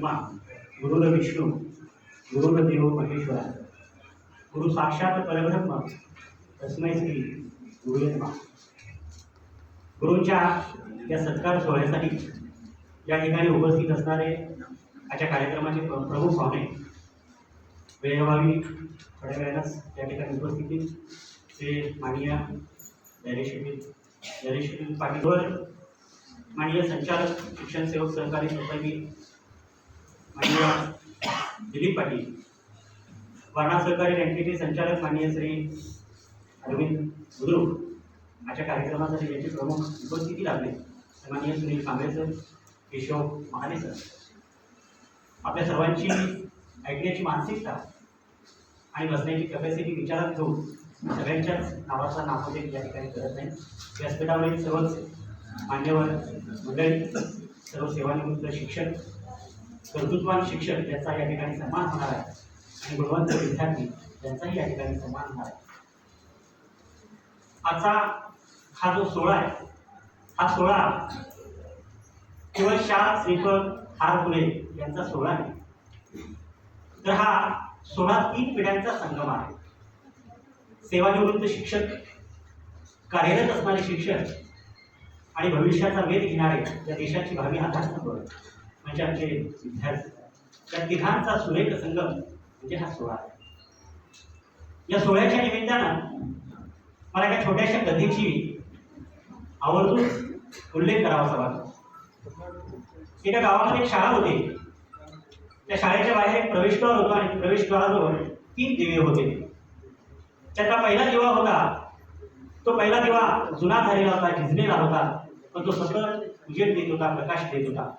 ब्रह्मा गुरुर विष्णू गुरुर देव महेश्वरा गुरु साक्षात परब्रह्म तस्मै श्री गुरु नमः. गुरूंच्या या सत्कार सोहळ्यासाठी या ठिकाणी उपस्थित असणारे आजच्या कार्यक्रमाचे प्रमुख पाहुणे वेळभावी थोड्या वेळानंच त्या ठिकाणी उपस्थित ते माननीय धैर्यशील धैर्यशील पाटीलवर माननीय संचालक शिक्षण सेवक सहकारी सोसायटी दिलीप पाटील वारणा सहकारी बँकेचे संचालक माननीय श्री अरविंद बुद्रुक माझ्या कार्यक्रमासाठी यांचे प्रमुख उपस्थिती लाभले. माननीय सुनील कांबळे सर केशव महाले सर. आपल्या सर्वांची ऐकण्याची मानसिकता आणि बसण्याची कॅपॅसिटी विचारात घेऊन सगळ्यांच्याच नावाचा नामोल्लेख या ठिकाणी करत नाही. व्यासपीठावरील सर्वच मान्यवर मंडळी सर्व सेवानिवृत्त शिक्षक कर्तृत्वान शिक्षक यांचा या ठिकाणी सन्मान होणार आहे. आणि गुणवंत विद्यार्थी यांचाही या ठिकाणी सन्मान होणार आहे. आजचा हा जो सोहळा आहे हा सोहळा केवळ शाह श्रीफळ हार फुले यांचा सोहळा आहे तर हा सोळा तीन पिढ्यांचा संगम आहे. सेवानिवृत्त शिक्षक कार्यरत असणारे शिक्षक आणि भविष्याचा वेध घेणारे या देशाची भावी आधारस्तंभ म्हणजे आमचे विद्यार्थी. त्या तिघांचा सुरेख संगम म्हणजे हा सोहळा आहे. या सोहळ्याच्या निमित्तानं मला एका छोट्याशा कथेची आवर्जून उल्लेख करावासा वाटतो. एका गावामध्ये एक शाळा होती. त्या शाळेच्या बाहेर एक प्रवेशद्वार होता आणि प्रवेशद्वाराजवळ तीन दिवे होते. त्याचा पहिला दिवा होता. तो पहिला दिवा जुना झालेला होता झिजलेला होता. पण तो सतत उजेड देत होता प्रकाश देत होता.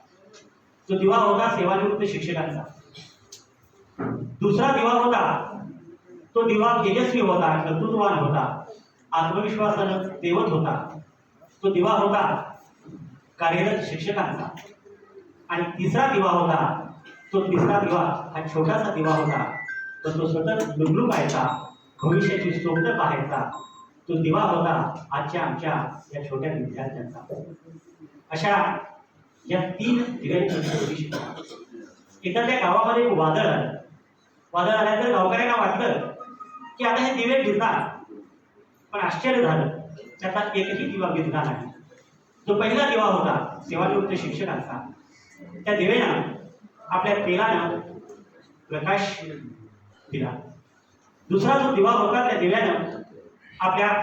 तो दिवा होता सेवानिवृत्त शिक्षकांचा. दुसरा दिवा होता तो दिवा तेजस्वी होता कर्तृत्ववान होता आत्मविश्वासानं देवत होता. तो दिवा होता कार्यरत शिक्षकांचा. आणि तिसरा दिवा होता तो तिसरा दिवा हा छोटासा दिवा होता तर तो सतत डुबलू पाहायचा भविष्याची स्वप्न पाहायचा. तो दिवा होता आजच्या आमच्या या छोट्या विद्यार्थ्यांचा. अशा या तीन ठिकाणी जोडी त्या गावामध्ये एक वादळ आलं. वादळ आल्यानंतर गावकऱ्यांना वाटलं की आता हे दिवे घेतात पण आश्चर्य झालं. त्याचा एकही दिवा घेतला नाही. जो पहिला दिवा होता सेवानिवृत्त शिक्षकांचा त्या दिवेनं आपल्या तेलानं प्रकाश दिला. दुसरा जो दिवा होता त्या दिव्यानं आपल्या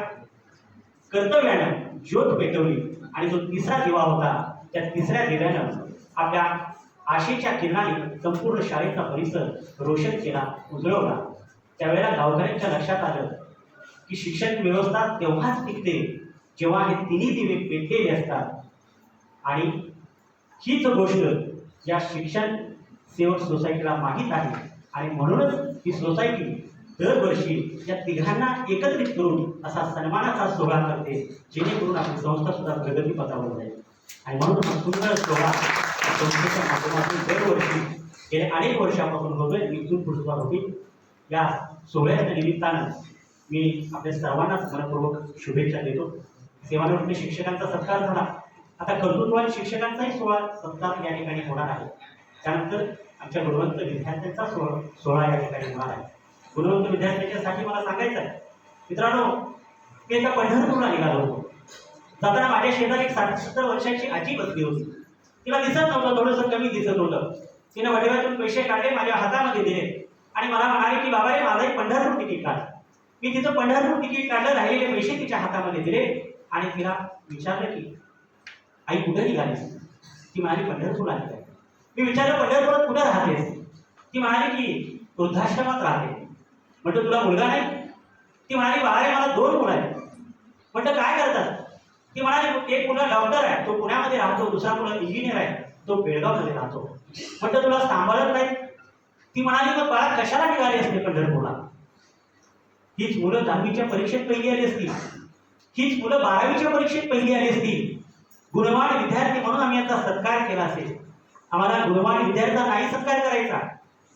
कर्तव्यानं ज्योत पेटवली. आणि जो तिसरा दिवा होता त्या तिसऱ्या दिव्यानं आपल्या आशेच्या किरणाने संपूर्ण शाळेचा परिसर रोशन केला उजळवला. त्यावेळेला गावकऱ्यांच्या लक्षात आलं की शिक्षण व्यवस्था तेव्हाच टिकते जेव्हा हे तिन्ही दिवे पेटलेले असतात. आणि हीच गोष्ट या शिक्षण सेवक सोसायटीला माहीत आहे. आणि म्हणूनच ही सोसायटी दरवर्षी या तिघांना एकत्रित करून असा सन्मानाचा सोहळा करते जेणेकरून आपली संस्था सुद्धा प्रगती पथावर जाईल. आणि म्हणून हा सुंदर सोहळा संस्थेच्या माध्यमातून दरवर्षी गेल्या अनेक वर्षापासून होतोय इथून पुढे होतील या सोहळ्याच्या निमित्तानं मी आपल्या सर्वांनाच मनपूर्वक शुभेच्छा देतो. सेवानिवृत्त शिक्षकांचा सत्कार झाला. आता कर्तृत्वान शिक्षकांचाही सोहळा सत्कार या ठिकाणी होणार आहे. त्यानंतर आमच्या गुणवंत विद्यार्थ्यांचा सोहळा सोहळा या ठिकाणी होणार आहे. गुणवंत विद्यार्थ्यांच्यासाठी मला सांगायचं आहे मित्रांनो मी एका पंढरपूरला निघालो होतो जाताना माझ्या शेजारी एक साठ सत्तर वर्षाची आजी बसली होती. तिला दिसत नव्हतं थोडंसं कमी दिसत होतं. तिने वडिलातून पैसे काढले माझ्या हातामध्ये दिले. आणि मला म्हणाले की बाबा रे माझं एक पंढरपूर तिकीट काढ. मी तिचं पंढरपूर तिकीट काढलं राहिलेले पैसे तिच्या हातामध्ये दिले आणि तिला विचारलं की आई कुठे निघालीस? ती म्हणाली पंढरपूरला निघाली मी विचारलं पंढरपुरात कुठं राहतेस? ती म्हणाली की वृद्धाश्रमात राहते. म्हटलं तुला मुलगा नाही? ती म्हणाली बाळा रे, मला दोन मुलं आहेत. म्हटलं काय करतात? ती म्हणाली एक मुलं डॉक्टर आहे तो पुण्यामध्ये राहतो दुसरा मुलं इंजिनियर आहे. तो बेळगावमध्ये राहतो. म्हटलं तुला सांभाळत नाही? ती म्हणाली मग बाळा कशाला निघाली असते पंढरपूरला? हीच मुलं दहावीच्या परीक्षेत पहिली आली असती. हीच मुलं बारावीच्या परीक्षेत पहिली आली असती. गुणवान विद्यार्थी म्हणून आम्ही याचा सत्कार केला असेल. आम्हाला गुणवान विद्यार्थ्यांचा नाही सत्कार करायचा.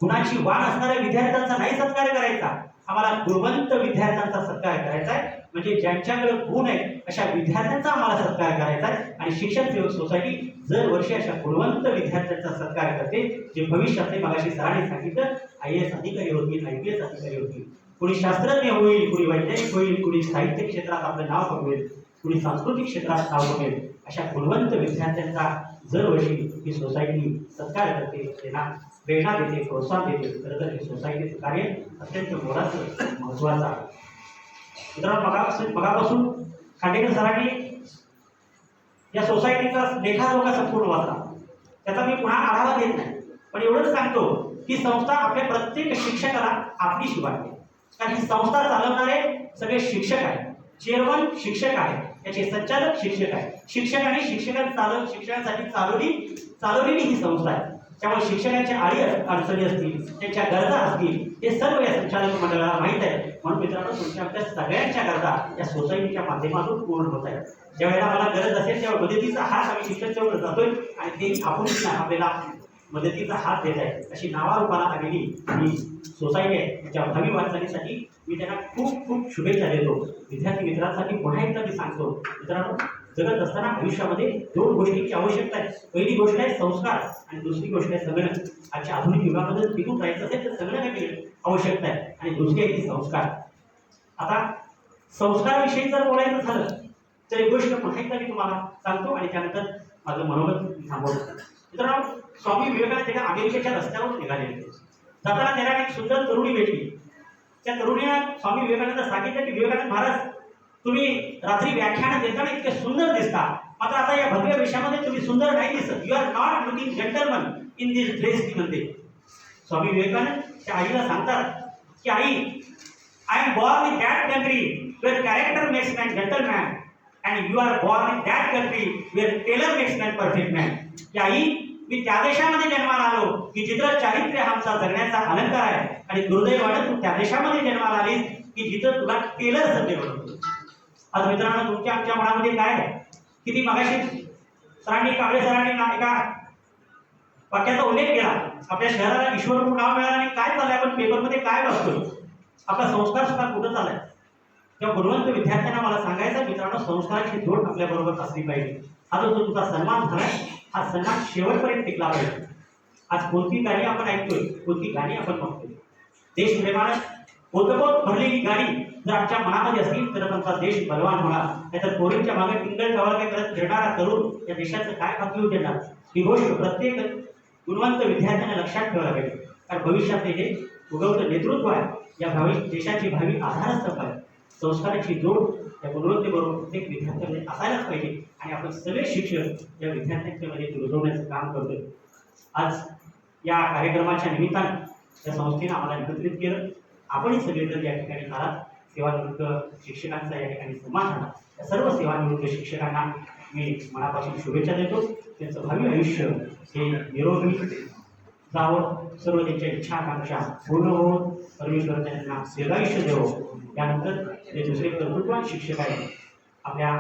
गुणाची वाण असणाऱ्या विद्यार्थ्यांचा नाही सत्कार करायचा. आम्हाला गुणवंत विद्यार्थ्यांचा सत्कार करायचा आहे. म्हणजे ज्यांच्याकडे गुण आहे अशा विद्यार्थ्यांचा आम्हाला सत्कार करायचा आहे. आणि शिक्षण सेवक सोसायटी जर वर्षी अशा गुणवंत विद्यार्थ्यांचा सत्कार करते जे भविष्यातले मगाशी सरांनी सांगितलं आय एस अधिकारी होतील आय पी एस अधिकारी होतील. कुणी शास्त्रज्ञ होईल कुणी वैज्ञानिक होईल कुणी साहित्य क्षेत्रात आपलं नाव कमवेल कुणी सांस्कृतिक क्षेत्रात नाव कमवेल अशा गुणवंत विद्यार्थ्यांचा दरवर्षी ही सोसायटी सत्कार करते त्यांना प्रेरणा देते प्रोत्साहन देते. खरं तर ही सोसायटीचं कार्य अत्यंत मोलाचं महत्त्वाचं आहे. मित्रांनो मगापासून मगापासून खांडेकर सरांनी या सोसायटीचा लेखाजोखा संपूर्ण वाचला. त्याचा मी पुन्हा आढावा देत नाही. पण एवढंच सांगतो की संस्था आपल्या प्रत्येक शिक्षकाला आपली शिवाय कारण ही संस्था चालवणारे सगळे शिक्षक आहेत. चेअरमन शिक्षक आहे त्याचे संचालक शिक्षक आहे शिक्षक आणि शिक्षकां चालव शिक्षकांसाठी चालवली चालवलेली ही संस्था आहे. त्यामुळे शिक्षणाच्या आळी अडचणी असतील त्यांच्या गरजा असतील हे सर्व या संचालक मंडळाला माहीत आहे. म्हणून मित्रांनो तुमच्या आपल्या सगळ्यांच्या गरजा या सोसायटीच्या माध्यमातून पूर्ण होत आहेत. ज्या वेळेला गरज असेल तेव्हा मदतीचा हात आम्ही शिक्षक चौक जातोय आणि ते आपण आपल्याला मदतीचा हात देत आहे अशी नावारूपाला आलेली ही सोसायटी आहे. त्याच्या भावी वाटचालीसाठी मी त्यांना खूप खूप शुभेच्छा देतो. विद्यार्थी मित्रांसाठी पुन्हा एकदा मी सांगतो मित्रांनो जगत असताना आयुष्यामध्ये दोन गोष्टींची आवश्यकता आहे. पहिली गोष्ट आहे संस्कार आणि दुसरी गोष्ट आहे संगणक आजच्या आधुनिक युगामध्ये टिकून राहायचं असेल तर संगणकाची आवश्यकता आहे. आणि दुसरी आहे ती संस्कार. आता संस्काराविषयी जर बोलायचं झालं तर एक गोष्ट पुन्हा मी तुम्हाला? सांगतो आणि त्यानंतर माझं मनोगत थांबवलं थांबवतो. मित्रांनो स्वामी विवेकानंद एका अमेरिकेच्या रस्त्यावर निघाले होते जाताना त्याला एक सुंदर तरुणी भेटली. त्या तरुणीला स्वामी विवेकानंद सांगितलं की विवेकानंद महाराज तुम्ही रात्री व्याख्यान देताना इतके सुंदर दिसता. मात्र आता या भव्य विषयामध्ये तुम्ही सुंदर नाही दिसत. You are not looking gentleman in this dress ती म्हणते स्वामी विवेकानंद त्या आईला सांगतात की आई I am born in that country where character makes man gentleman and you are born in that country where tailor makes man perfect man की आई मी त्या देशामध्ये जन्माला आलो. की जिथं चारित्र्य हा आमचा जगण्याचा अलंकार आहे. आणि दुर्दैवानं तू त्या देशामध्ये जन्माला आलीस. की जिथं तुला टेलर सध्या बनवतो. आज मित्रांनो तुमच्या आमच्या मनामध्ये काय किती मगाशी सरांनी कावळे सरांनी एका वाक्याचा उल्लेख केला. आपल्या शहराला ईश्वर म्हणून नाव मिळालं आणि काय चाललंय? आपण पेपरमध्ये काय बघतोय आपला संस्कार सुद्धा कुठं चाललाय? तेव्हा गुणवंत विद्यार्थ्यांना मला सांगायचं मित्रांनो संस्काराची जोड आपल्या बरोबर असली पाहिजे. हा जो तुमचा सन्मान झालाय हा सन्मान शेवटपर्यंत टिकला पाहिजे. आज कोणती गाणी आपण ऐकतोय? कोणती गाणी आपण बघतोय? देशप्रेमानं पोतपोत भरलेली गाणी जर आमच्या मनामध्ये असतील तर आमचा देश बलवान होणार. नाहीतर कोरिंगच्या मागे टिंगल टवाळके करत फिरणारा तरुण या देशाचं काय खाती होऊ देणार? ही गोष्ट प्रत्येक गुणवंत विद्यार्थ्यांना लक्षात ठेवायला पाहिजे. कारण भविष्यात हे उगवतं नेतृत्व आहे. या भावी देशाची भावी आधारस्तंभ आहे. संस्काराची जोड या गुणवत्तेबरोबर प्रत्येक विद्यार्थ्यामध्ये असायलाच पाहिजे. आणि आपण सगळे शिक्षक या विद्यार्थ्यांच्यामध्ये रुजवण्याचं काम करतोय. आज या कार्यक्रमाच्या निमित्तानं या संस्थेनं आम्हाला एकत्रित केलं. आपणही सगळेजण या ठिकाणी आलात सेवानिवृत्त शिक्षकांचा या ठिकाणी सन्मान झाला. त्या सर्व सेवानिवृत्त शिक्षकांना मी मनापासून शुभेच्छा देतो. त्यांचं भावी आयुष्य हे निरोगी जावं सर्व त्यांच्या इच्छा आकांक्षा पूर्ण होऊन परमेश्वर त्यांना सेवायुष्य द्यावं त्यानंतर जे दुसरे कर्तृत्वान शिक्षक आहेत. आपल्या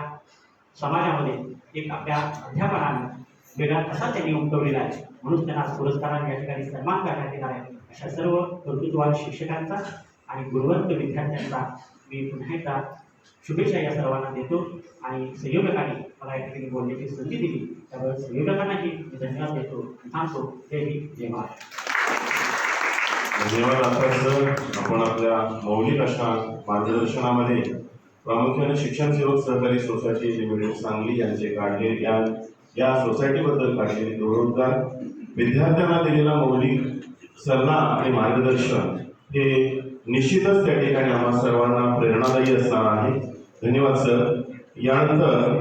समाजामध्ये एक आपल्या अध्यापनाने वेगळा कसा त्यांनी उमटवलेला आहे म्हणून त्यांना पुरस्काराने या ठिकाणी सन्मान करण्यात येणार आहे. अशा सर्व कर्तृत्वान शिक्षकांचा आणि गुणवंत विद्यार्थ्यांचा मी पुन्हा एकदा शुभेच्छा या सर्वांना देतो. आणि संयोजकांनी मला या ठिकाणी बोलण्याची संधी दिली. त्यामुळे संयोजकांनाही मी धन्यवाद देतो थांबतो. जय हिंद जय महाराष्ट्र. धन्यवाद आपण आपल्या मौलिक अशा मार्गदर्शनामध्ये प्रामुख्याने शिक्षण सेवक सहकारी सोसायटी लिमिटेड सांगली यांचे काढलेले या या सोसायटीबद्दल काढलेले गौरवोद्गार विद्यार्थ्यांना दिलेला मौलिक सल्ला आणि मार्गदर्शन हे निश्चितच त्या ठिकाणी आम्हा सर्वांना प्रेरणादायी असणार आहे. धन्यवाद सर. यानंतर